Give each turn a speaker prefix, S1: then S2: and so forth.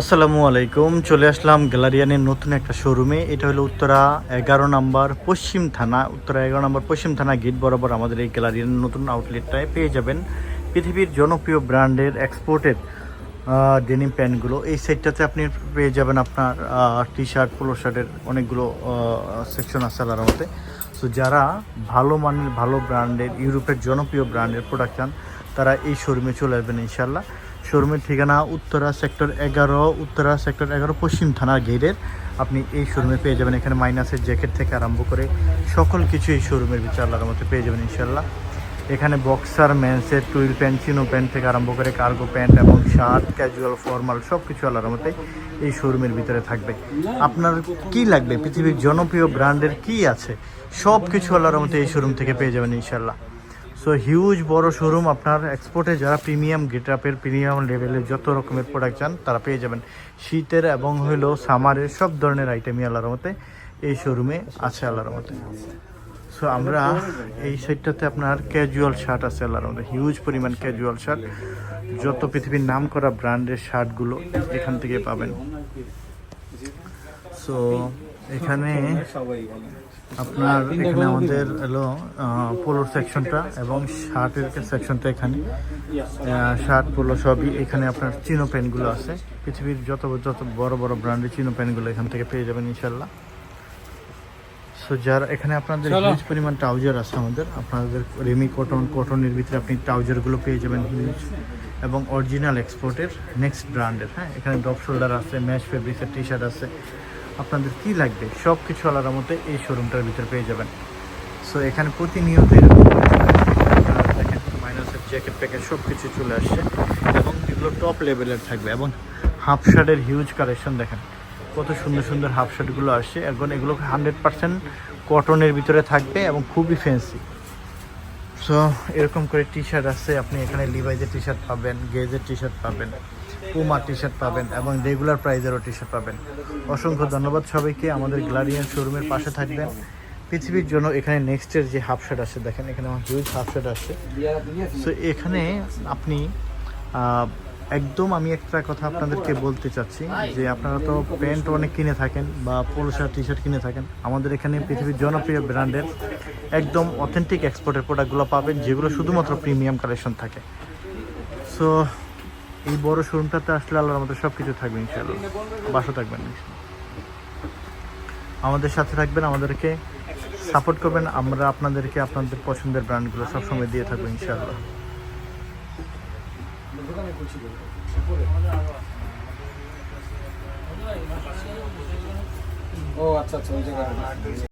S1: আসসালামু আলাইকুম, চলে আসলাম গ্যালারিয়ানের নতুন একটা শোরুমে। এটা হলো উত্তরা এগারো নম্বর পশ্চিম থানা। উত্তরা এগারো নম্বর পশ্চিম থানা গেট বরাবর আমাদের এই গ্যালারিয়ানের নতুন আউটলেটটায় পেয়ে যাবেন পৃথিবীর জনপ্রিয় ব্র্যান্ডের এক্সপোর্টেড ডেনিম প্যান্টগুলো। এই সেটটাতে আপনি পেয়ে যাবেন আপনার টি শার্ট পোলো শার্টের অনেকগুলো সেকশন আছে আলার মধ্যে। সো যারা ভালো মানের, ভালো ব্র্যান্ডের, ইউরোপের জনপ্রিয় ব্র্যান্ডের প্রোডাকশান তারা এই শোরুমে চলে আসবেন ইনশাল্লাহ শোরুমের ঠিকানা উত্তরা সেক্টর এগারো, উত্তরা সেক্টর এগারো, পশ্চিম থানা গেটের। আপনি এই শোরুমে পেয়ে যাবেন এখানে মাইনাসের জ্যাকেট থেকে আরম্ভ করে সকল কিছু এই শোরুমের ভিতরে আল্লাহর মধ্যে পেয়ে যাবেন ইনশাল্লাহ এখানে বক্সার ম্যান্সের টুইল প্যান্ট, চিনো প্যান্ট থেকে আরম্ভ করে কার্গো প্যান্ট এবং শার্ট, ক্যাজুয়াল, ফর্মাল সব কিছু আল্লাহর মধ্যে এই শোরুমের ভিতরে থাকবে। আপনার কি লাগবে? পৃথিবীর জনপ্রিয় ব্র্যান্ডের কি আছে? সব কিছু আল্লাহর মধ্যে এই শোরুম থেকে পেয়ে যাবেন ইনশাল্লাহ সো হিউজ বড় শোরুম আপনার এক্সপোর্টে যারা প্রিমিয়াম গেটআপের প্রিমিয়াম লেভেলের যত রকমের প্রোডাক্ট চান, তারা পেয়ে যাবেন। শীতের এবং হলো সামারের সব ধরনের আইটেমই আল্লাহর মতে এই শোরুমে আছে আল্লাহর মতে সো আমরা এই সাইডটাতে আপনার ক্যাজুয়াল শার্ট আছে আল্লাহর মধ্যে হিউজ পরিমাণ ক্যাজুয়াল শার্ট যত পৃথিবীর নাম করা ব্র্যান্ডের শার্টগুলো এখান থেকে পাবেন। সো এখানে আপনার এখানে আমাদের হলো পোলোর সেকশনটা এবং শার্টের সেকশনটা এখানে। শার্ট পোলো সবই এখানে আপনার চিনো প্যান্টগুলো আছে। পৃথিবীর যত যত বড় বড় ব্র্যান্ডের চিনো প্যান্টগুলো এখান থেকে পেয়ে যাবেন ইনশাল্লাহ সো যার এখানে আপনাদের হিউজ পরিমাণ ট্রাউজার আছে আমাদের আপনাদের রেমি কটন কটনের ভিতরে আপনি ট্রাউজারগুলো পেয়ে যাবেন হিউজ এবং অরিজিনাল এক্সপোর্টের নেক্সট ব্র্যান্ডের হ্যাঁ? এখানে ডপ শোল্ডার আছে ম্যাশ ফেব্রিক্সের টি শার্ট আছে। আপনাদের কি লাগবে? সব কিছু আলাদা মতে এই শোরুমটার ভিতরে পেয়ে যাবেন। সো এখানে প্রতিনিয়ত এরকম দেখেন মাইনাসের জ্যাকেট প্যাকেট সব কিছু চলে আসছে। এবং এগুলো টপ লেভেলের থাকবে। এবং হাফ শার্টের হিউজ কালেকশন দেখেন, কত সুন্দর সুন্দর হাফ শার্টগুলো আসছে। এখন এগুলো হান্ড্রেড পার্সেন্ট কটনের ভিতরে থাকবে এবং খুবই ফ্যান্সি সো এরকম করে টি শার্ট আছে। আপনি এখানে লিভাইজের টি শার্ট পাবেন গেজের টি শার্ট পাবেন। পুমার টি শার্ট পাবেন এবং রেগুলার প্রাইজেরও টি শার্ট পাবেন। অসংখ্য ধন্যবাদ সবাইকে। আমাদের গ্লারিয়ান শোরুমের পাশে থাকবেন। পৃথিবীর জন্য এখানে নেক্সটের যে হাফ শার্ট আছে, দেখেন এখানে আমার হিউজ হাফ শার্ট আছে। সো এখানে আপনি একদম আমি একটা কথা আপনাদেরকে বলতে চাচ্ছি, যে আপনারা তো প্যান্ট অনেক কিনে থাকেন বা পোলো শার্ট টি শার্ট কিনে থাকেন। আমাদের এখানে পৃথিবীর জনপ্রিয় ব্র্যান্ডের একদম অথেন্টিক এক্সপোর্টের প্রোডাক্টগুলো পাবেন, যেগুলো শুধুমাত্র প্রিমিয়াম কালেকশন থাকে। সো এই বড় শোরুমটাতে আসলে আল্লাহর মধ্যে সব কিছু থাকবে ইনশাআল্লাহ। বাসা থাকবেন আমাদের সাথে থাকবেন, আমাদেরকে সাপোর্ট করবেন। আমরা আপনাদেরকে আপনাদের পছন্দের ব্র্যান্ডগুলো সবসময় দিয়ে থাকব ইনশাআল্লাহ।
S2: ও আচ্ছা আচ্ছা ওই জায়গায়।